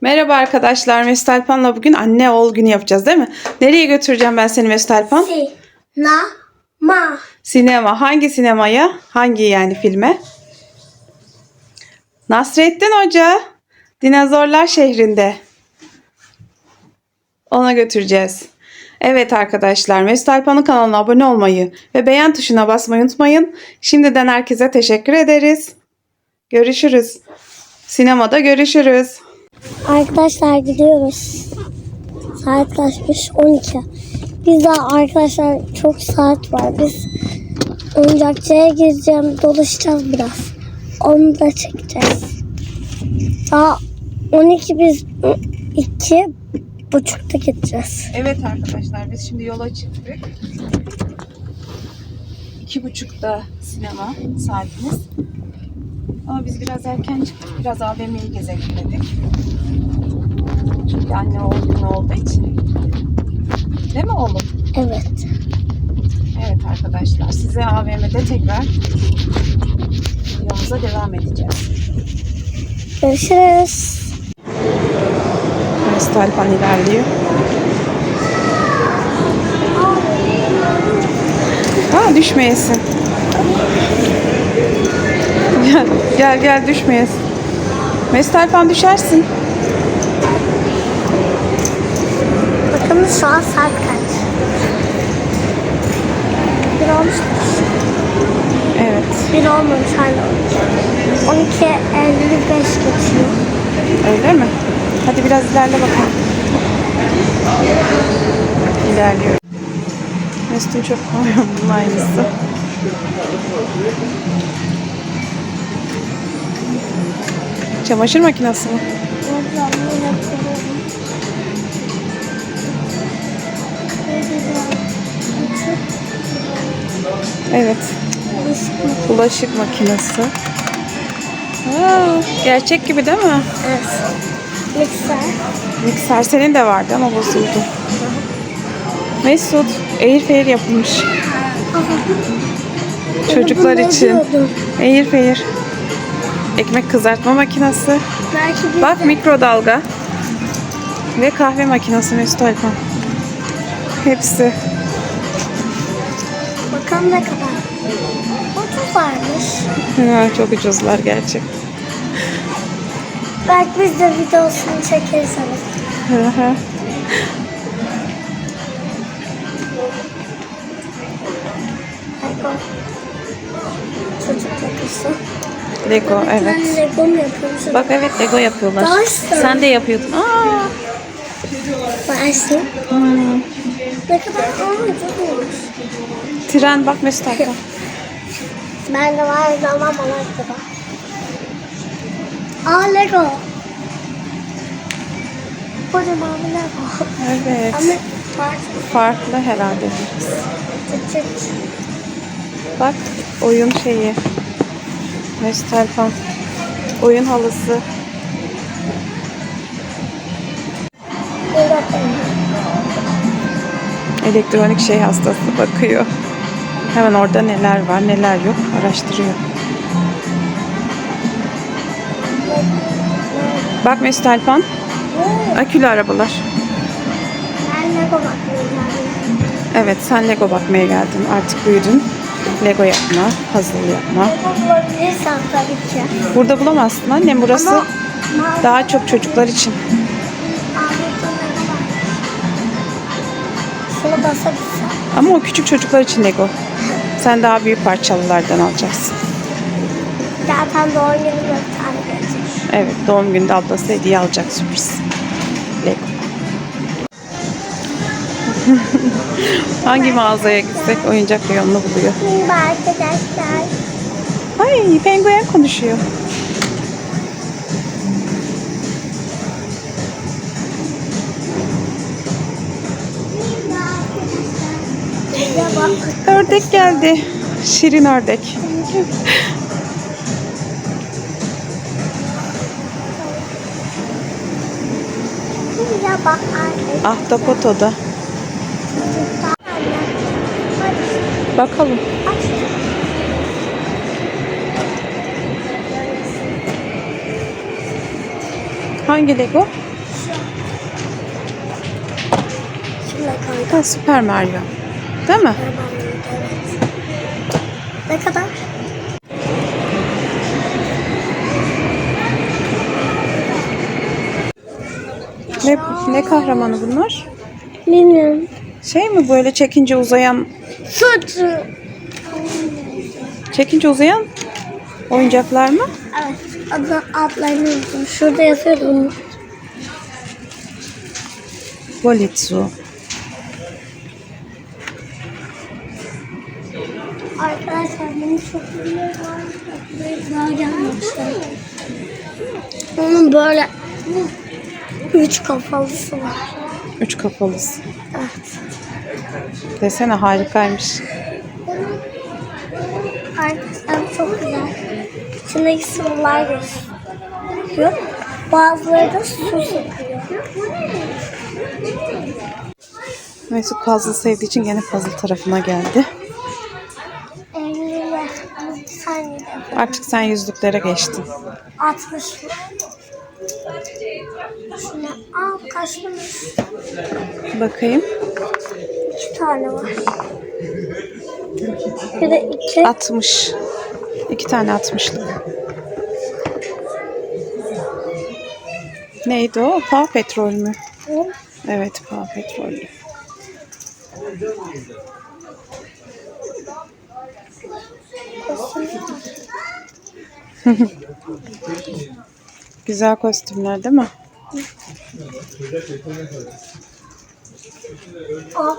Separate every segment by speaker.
Speaker 1: Merhaba arkadaşlar. Mesut Alpan'la bugün anne oğul günü yapacağız değil mi? Nereye götüreceğim ben seni Mesut Alpan?
Speaker 2: Si. Na. Ma.
Speaker 1: Sinema. Hangi sinemaya? Hangi yani filme? Nasrettin Hoca. Dinozorlar şehrinde. Ona götüreceğiz. Evet arkadaşlar Mesut Alpan'ın kanalına abone olmayı ve beğen tuşuna basmayı unutmayın. Şimdiden herkese teşekkür ederiz. Görüşürüz. Sinemada görüşürüz.
Speaker 2: Arkadaşlar gidiyoruz. Saat kaçmış? 12. Biz daha arkadaşlar çok saat var. Biz oyuncakçıya gireceğim. Dolaşacağız biraz. Onu da çekeceğiz. Daha 12 biz 2 buçukta gideceğiz.
Speaker 1: Evet arkadaşlar biz şimdi yola çıktık. İki buçukta sinema saatimiz. Ama biz biraz erken çıktık. Biraz AVM'yi gezelim dedik. Çünkü anne oğul günü olduğu için. Değil mi oğlum?
Speaker 2: Evet.
Speaker 1: Evet arkadaşlar size AVM'de tekrar yolumuza devam edeceğiz.
Speaker 2: Görüşürüz.
Speaker 1: Mesut Alpan ilerliyor. Aa düşmeyesin. Gel gel, gel düşmeyesin. Mesut Alpan düşersin.
Speaker 2: Bakın şu an saat kaç? Bir olmuştur.
Speaker 1: Evet.
Speaker 2: Bir olmamış hala 12. 12.55 geçiyor.
Speaker 1: Öyle mi? Hadi biraz ilerle bakalım. İlerliyorum. Mesut'un çok bunun aynısı. Çamaşır makinesi mi? Evet. Bulaşık makinesi. Aa, gerçek gibi değil mi?
Speaker 2: Evet. Mikser.
Speaker 1: Mikser senin de vardı ama bozuldu. Mesut, airfryer yapılmış. Çocuklar için.
Speaker 2: bozuyordum.
Speaker 1: Ekmek kızartma makinesi.
Speaker 2: Belki
Speaker 1: Bak
Speaker 2: de-
Speaker 1: mikrodalga. Ve kahve makinesi Mesut Alpan. Hepsi.
Speaker 2: Bakalım ne kadar. 30 varmış.
Speaker 1: Ha, çok ucuzlar gerçek.
Speaker 2: Belki biz de videosunu çekeriz Lego
Speaker 1: evet.
Speaker 2: Lego mu yapıyormuşum?
Speaker 1: Bak evet Lego yapıyorlar. Sen de yapıyordun. Aa.
Speaker 2: Varsın.
Speaker 1: Hmm.
Speaker 2: Ne kadar olmuş.
Speaker 1: Tren bak Mesut.
Speaker 2: Ben de var ama bana da. Aa Lego. Kocaman bir Lego.
Speaker 1: Evet.
Speaker 2: Ama farklı.
Speaker 1: Farklı herhalde biraz.
Speaker 2: Küçük.
Speaker 1: Bak oyun şeyi. Mesut Alpan. Oyun halısı. Elektronik şey hastası bakıyor. Hemen orada neler var neler yok araştırıyor. Bak Mesut Alpan. Akülü arabalar.
Speaker 2: Ben Lego bakıyorum.
Speaker 1: Evet sen Lego bakmaya geldin. Artık büyüdün. Lego yapma, puzzle yapma.
Speaker 2: Lego bulabilirsem tabii ki.
Speaker 1: Burada bulamazsın annem. Burası
Speaker 2: Ama
Speaker 1: daha çok çocuklar için.
Speaker 2: Şunu basabilsem.
Speaker 1: Ama o küçük çocuklar için Lego. Sen daha büyük parçalılardan alacaksın.
Speaker 2: Zaten doğum günü bir tane gelecek.
Speaker 1: Evet doğum gününde ablası hediye alacak sürpriz. Hangi mağazaya gitsek oyuncak reyonunu buluyor.
Speaker 2: Merhaba arkadaşlar.
Speaker 1: Ay penguen konuşuyor. Ördek geldi. Şirin ördek. Ahtapot o da. Bakalım. Hangi Lego? Ha, Süper Mario. Değil mi?
Speaker 2: Ne kadar?
Speaker 1: Ne, ne kahramanı bunlar?
Speaker 2: Bilmiyorum.
Speaker 1: Şey mi böyle çekince uzayan,
Speaker 2: Süt.
Speaker 1: çekince uzayan oyuncaklar mı?
Speaker 2: Evet. Adı adlarını unuttum. Şurada yazıyordu bunu.
Speaker 1: Bolitsu.
Speaker 2: Arkadaşlar benim çok daha gelmemişler. Onun böyle üç kafalısı var.
Speaker 1: Üç kafalısı. Desene harikaymış.
Speaker 2: Arkadaşlar çok güzel. İçindeki sıvılar gözüküyor. Bazıları da su sıkıyor.
Speaker 1: Mesut puzzle sevdiği için gene puzzle tarafına geldi. Artık sen yüzlüklere geçtin.
Speaker 2: 60 Şuna al kaçmış.
Speaker 1: Bakayım.
Speaker 2: İki tane var. Bir de iki.
Speaker 1: 60. İki tane 60'lık. Neydi o? Paw Petrol mü? Evet Paw Petrol'ü. Güzel kostümler değil mi?
Speaker 2: Al.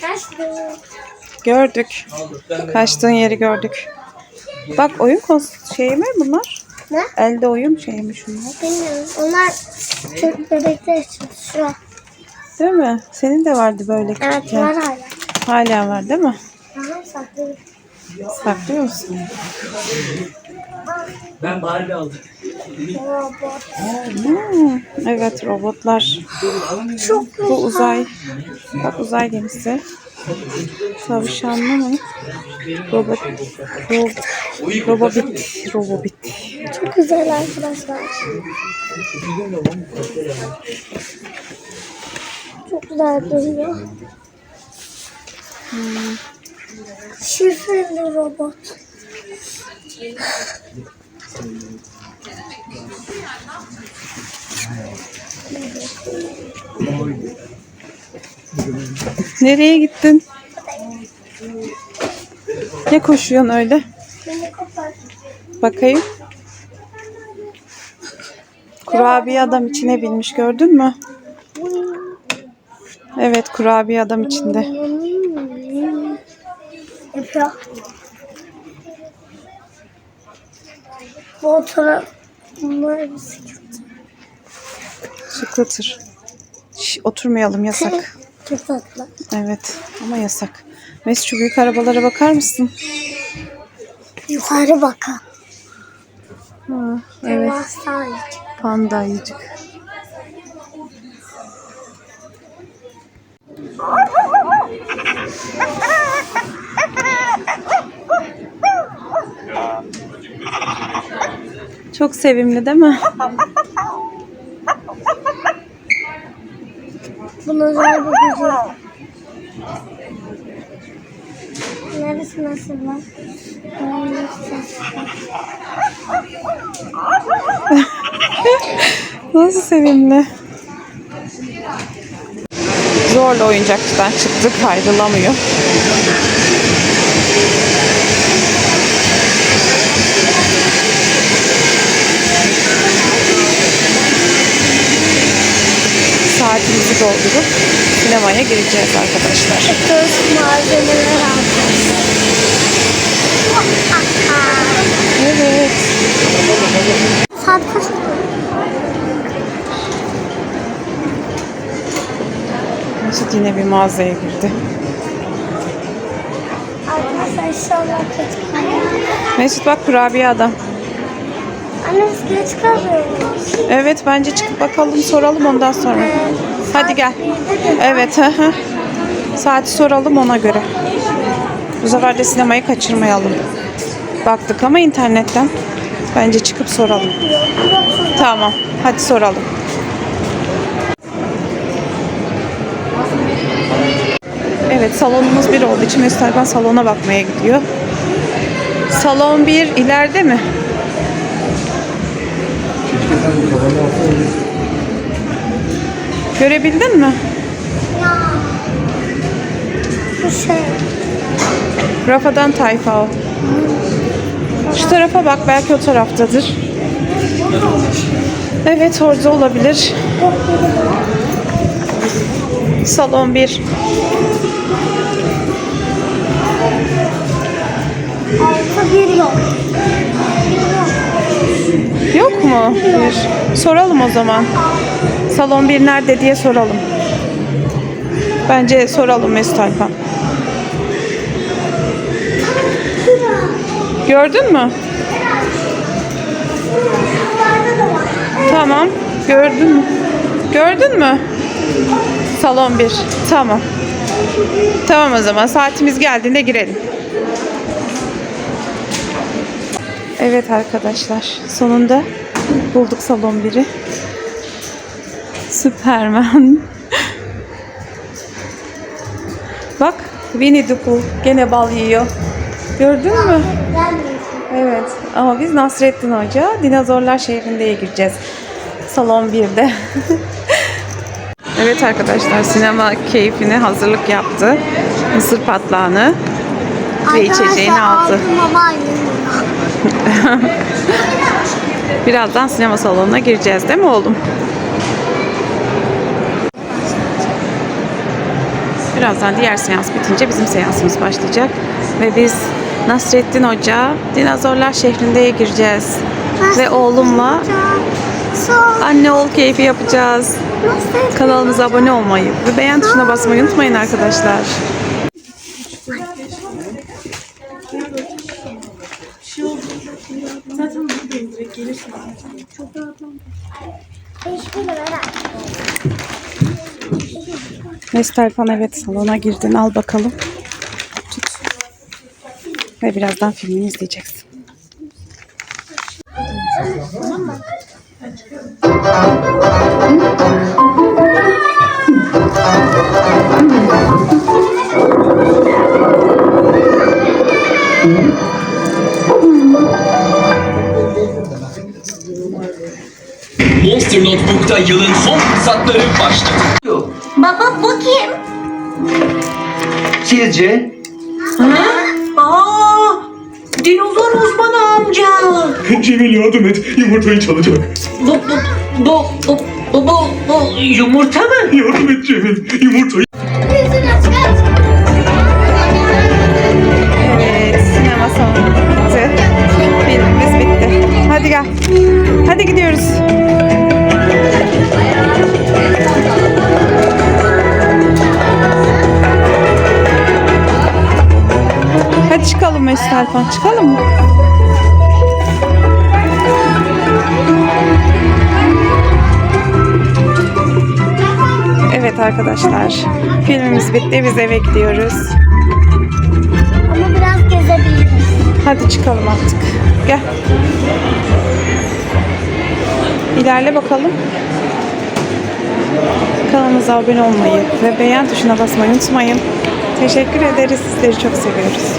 Speaker 2: Kaçtı.
Speaker 1: Gördük. Kaçtığın yeri gördük. Bak oyun kos şeyi mi bunlar?
Speaker 2: Ne?
Speaker 1: Elde oyun şeyi mi şunlar?
Speaker 2: Bilmiyorum. Onlar Türk bebekler için şu an.
Speaker 1: Değil mi? Senin de vardı böyle
Speaker 2: Evet
Speaker 1: küçükken.
Speaker 2: var hala.
Speaker 1: Hala var değil mi?
Speaker 2: Aha saklı.
Speaker 1: Saklıyor musun?
Speaker 3: Ben Barbie aldım.
Speaker 2: Robot.
Speaker 1: Hmm, evet robotlar.
Speaker 2: Çok
Speaker 1: Bu uzay. Bak uzay gemisi. Tavşanlı mı? Robot. Rob, robobit. Robobit.
Speaker 2: Çok güzel arkadaşlar. Çok güzel duruyor. Şifreli robot.
Speaker 1: Nereye gittin? Ne koşuyorsun öyle? Bakayım. Kurabiye adam içine binmiş gördün mü? Evet kurabiye adam içinde.
Speaker 2: Yapıyor. Bu taraf bunlar bisiklet.
Speaker 1: Şıklatır. Şş, oturmayalım yasak.
Speaker 2: Çok tatlı.
Speaker 1: Evet ama yasak. Mesut şu büyük arabalara bakar mısın?
Speaker 2: Yukarı bakın.
Speaker 1: Ha, evet panda ayıcık. Çok sevimli değil mi?
Speaker 2: Bunun özel bir gücü. Neresi nasıl lan?
Speaker 1: Nasıl sevimli. Zorla oyuncakçıdan çıktık ayrılamıyor. Saatimizi doldurup sinemaya gireceğiz arkadaşlar.
Speaker 2: Göz malzemeler aldım.
Speaker 1: Evet.
Speaker 2: Saat kaç?
Speaker 1: Mesut yine bir mağazaya girdi.
Speaker 2: Arkadaşlar inşallah.
Speaker 1: Mesut bak kurabiye adam.
Speaker 2: Anne biz geç kalıyoruz.
Speaker 1: Evet bence çıkıp bakalım soralım ondan sonra. Hadi gel. Evet. hı hı. Saati soralım ona göre. Bu sefer de sinemayı kaçırmayalım. Baktık ama internetten. Bence çıkıp soralım. Tamam. Hadi soralım. Evet salonumuz bir olduğu için ben salona bakmaya gidiyor. Salon bir ileride mi? Görebildin mi?
Speaker 2: ya. Bu şey.
Speaker 1: Rafadan tayfa o. Şu tarafa bak belki o taraftadır. Evet orada olabilir. Salon 1.
Speaker 2: Altı bir yok. Yok.
Speaker 1: Mu? Bir. Soralım o zaman. Salon 1 nerede diye soralım. Bence soralım Mesut Alpan. Gördün mü? Tamam. Gördün mü? Gördün mü? Salon 1. Tamam. Tamam o zaman saatimiz geldiğinde girelim. Evet arkadaşlar. Sonunda bulduk salon 1'i. Süpermen. Bak Winnie the Pooh gene bal yiyor. Gördün mü? Evet ama biz Nasrettin Hoca Dinozorlar Şehrinde'ye gireceğiz. Salon 1'de. evet arkadaşlar sinema keyfine hazırlık yaptı. Mısır patlağını ve içeceğini aldı.
Speaker 2: aldım.
Speaker 1: Birazdan sinema salonuna gireceğiz değil mi oğlum? Birazdan diğer seans bitince bizim seansımız başlayacak. Ve biz Nasrettin Hoca Dinozorlar Şehrinde'ye gireceğiz. Ve oğlumla
Speaker 2: Sol.
Speaker 1: anne oğul keyfi yapacağız.
Speaker 2: Nasıl?
Speaker 1: Kanalımıza abone olmayı ve beğen tuşuna basmayı unutmayın arkadaşlar.
Speaker 2: Hiçbir lira.
Speaker 1: Mesut Erpan evet salona girdin al bakalım. Tut. Ve birazdan filmini izleyeceksin.
Speaker 3: Monster Notebook'ta yılın son fırsatları başladı.
Speaker 2: Baba bu kim?
Speaker 4: Sizce?
Speaker 5: Aa, dinozor uzmanı amca.
Speaker 6: Cemil yardım et. Yumurtayı çalacak.
Speaker 5: Bu, bu, bu, bu, bu, bu, bu yumurta mı?
Speaker 6: Yardım et Cemil. Yumurtayı
Speaker 1: arkadaşlar. Filmimiz bitti. Biz eve gidiyoruz.
Speaker 2: Ama biraz gezebiliriz.
Speaker 1: Hadi çıkalım artık. Gel. İlerle bakalım. Kanalımıza abone olmayı ve beğen tuşuna basmayı unutmayın. Teşekkür ederiz. Sizleri çok seviyoruz.